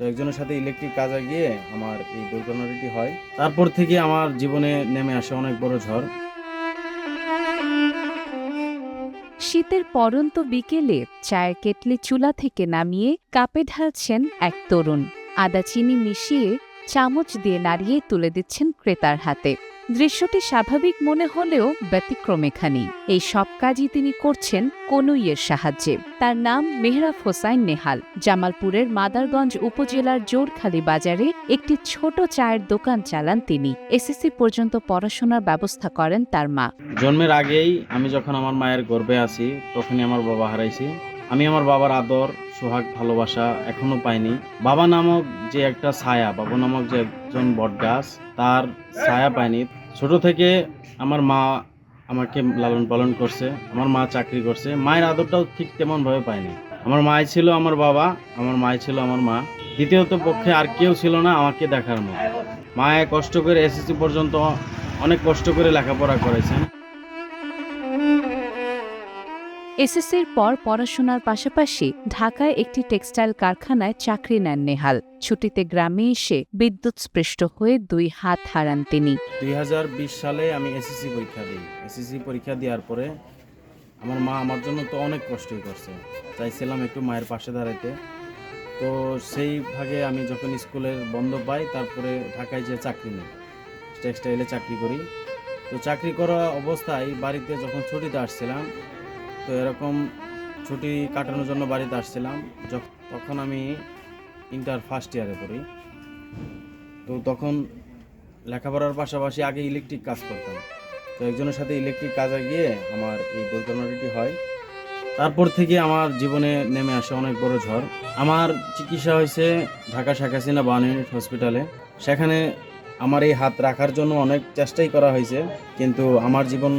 তো একজনের সাথে ইলেকট্রিক কাজে গিয়ে আমার এই দুর্ঘটনাটি হয়। তারপর থেকে আমার জীবনে নেমে আসে অনেক বড় ঝড়। শীতের পরন্ত বিকেলে চায়ের কেটলি চুলা থেকে নামিয়ে কাপে ঢালছেন এক তরুণ। আদা চিনি মিশিয়ে চামচ দিয়ে নাড়িয়ে তুলে দিচ্ছেন ক্রেতার হাতে। দৃশ্যটি স্বাভাবিক মনে হলেও ব্যতিক্রম এখানেই। এই সব কাজই তিনি করছেন কনুইয়ের সাহায্যে। তার নাম মেহরাফ হোসাইন নেহাল। জামালপুরের মাদারগঞ্জ উপজেলার জোরখালি বাজারে একটি ছোট চায়ের দোকান চালান তিনি। এসএসসি পর্যন্ত পড়াশোনার ব্যবস্থা করেন তার মা। জন্মের আগেই আমি যখন আমার মায়ের গর্ভে আছি, তখনই আমার বাবা হারাইছি। আমি আমার বাবার আদর, সোহাগ, ভালোবাসা এখনও পাইনি। বাবা নামক যে একটা ছায়া, বাবা নামক যে একজন বটগাছ তার ছায়া পাইনি। ছোট থেকে আমার মা আমাকে লালন পালন করছে, আমার মা চাকরি করছে। মায়ের আদরটাও ঠিক তেমনভাবে পাইনি। আমার মাই ছিল আমার বাবা, আমার মাই ছিল আমার মা। দ্বিতীয়ত পক্ষে আর কেউ ছিল না আমাকে দেখার মতো। মায়ে কষ্ট করে এসএসসি পর্যন্ত অনেক কষ্ট করে লেখাপড়া করেছেন। এসএসসির পর পড়াশোনার পাশাপাশি ঢাকায় একটি টেক্সটাইল কারখানায় চাকরি নেন নেহাল। ছুটিতে গ্রামে এসে বিদ্যুৎ স্পৃষ্ট হয়ে দুই হাত হারান তিনি। দুই হাজার বিশ সালে আমি এসএসসি পরীক্ষা দিই। এসএসসি পরীক্ষা দেওয়ার পরে আমার মা আমার জন্য তো অনেক কষ্টই করছে। চাইছিলাম একটু মায়ের পাশে দাঁড়াইতে। তো সেই ভাগে আমি যখন স্কুলের বন্ধ পাই, তারপরে ঢাকায় যে চাকরি নিই, টেক্সটাইলে চাকরি করি। তো চাকরি করা অবস্থায় বাড়িতে যখন ছুটিতে আসছিলাম তো এরকম ছুটি কাটানোর জন্য বাড়িতে আসছিলাম। তখন আমি ইন্টার ফার্স্ট ইয়ারে পড়ি। তো তখন লেখাপড়ার পাশাপাশি আগে ইলেকট্রিক কাজ করতাম। তো একজনের সাথে ইলেকট্রিক কাজে গিয়ে আমার এই দুর্ঘটনাটি হয়। তারপর থেকে আমার জীবনে নেমে আসে অনেক বড় ঝড়। আমার চিকিৎসা হয়েছে ঢাকা শেখ হাসিনা বান ইউনিট হসপিটালে সেখানে আমার এই হাত রাখার জন্য অনেক চেষ্টাই করা হয়েছে। কিন্তু আমার জীবন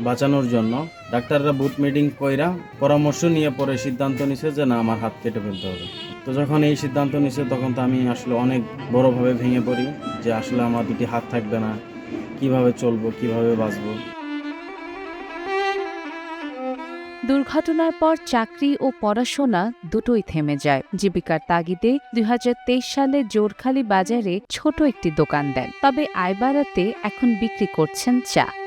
বাঁচানোর জন্য। ডাক্তাররা বুথ মিটিং কইরা পরামর্শ নিয়ে পরে সিদ্ধান্ত নিছে যে, না, আমার হাত কেটে ফেলতে হবে। তো যখন এই সিদ্ধান্ত নিছে, তখন তো আমি আসলে অনেক বড়ভাবে ভেঙে পড়ি যে, আসলে আমার দুটি হাত থাকবে না। কীভাবে চলবো, কীভাবে বাঁচবো? দুর্ঘটনার পর চাকরি ও পড়াশোনা দুটোই থেমে যায়। জীবিকার তাগিদে দুই হাজার তেইশ সালে জোরখালি বাজারে ছোট একটি দোকান দেন। তবে আয় বাড়াতে এখন বিক্রি করছেন চা।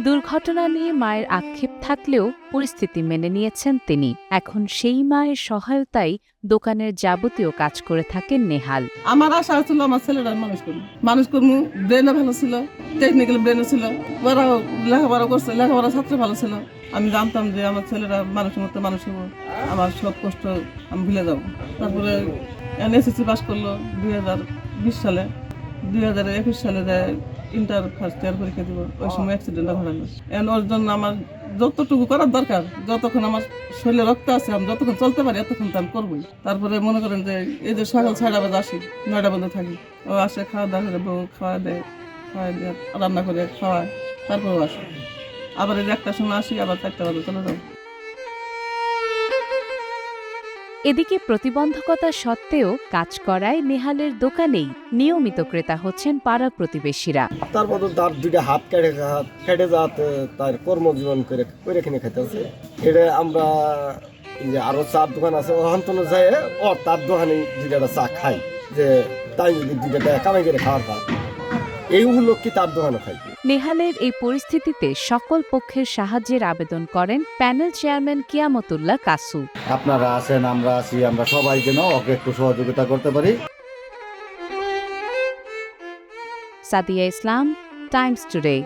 দুর্ঘটনা নিয়ে মায়ের আক্ষেপ থাকলেও পরিস্থিতি মেনে নিয়েছেন তিনি। এখন সেই মায়ের সহায়তায় দোকানের যাবতীয় কাজ করে থাকেন নেহাল। আমার আশা ছিল আমার ছেলেরা মানুষ করব মানুষ করব ব্রেনে ভালো ছিল টেকনিক্যাল ব্রেনে ছিল। ওরাও লেখাপড়া করছে, লেখাপড়া ছাত্র ভালো ছিল। আমি জানতাম যে আমার ছেলেরা মানুষের মতো মানুষ হব। আমার সব কষ্ট আমি ভুলে যাব। তারপরে এসএসসি পাস করল দুই হাজার বিশ সালে। দুই হাজার একুশ সালে ইন্টার ফার্স্ট ইয়ার পরীক্ষা দিব, ওই সময় অ্যাক্সিডেন্টটা ঘটালো। এখন ওর জন্য আমার যতটুকু করার দরকার, যতক্ষণ আমার শরীরে রক্ত আছে, আমি যতক্ষণ চলতে পারি, এতক্ষণ তো আমি করবোই। তারপরে মনে করেন যে এই যে সকাল ছয়টা বাজে আসি, নয়টা বাজে থাকি। ও আসে, খাওয়া দাওয়া করে, বউ খাওয়া দেয়, খাওয়া দিয়ে রান্না করে খাওয়ায়, তারপরে আসে। আবার এই যে একটা সময় আসি, আবার চারটা বাজে চলে যাব এদিকে প্রতিবন্ধকতা সত্ত্বেও কাজ করায় নেহালের দোকানেই নিয়মিত ক্রেতা হচ্ছেন পাড়া প্রতিবেশীরা। তারপর তার দুইটা হাত কেটে কেটে যাতে তার কর্মজীবন করে করে কিনে খেতেছে এটা আমরা যে আরও চার দোকান আছে অন্তনে যায় ও তার দোকানে দুইটা চা খাই, যে তাই যদি দুইটা কামাই করে খাওয়ার পার এই উপলক্ষে তার দোকানে খাই। নেহালের এই পরিস্থিতিতে সকল পক্ষের সাহায্যের আবেদন করেন প্যানেল চেয়ারম্যান কিয়ামতুল্লাহ কাসু। আপনারা আছেন আমরা আছি আমরা সবাই যেন ওকে একটু সহযোগিতা করতে পারি। Sadia Islam times today.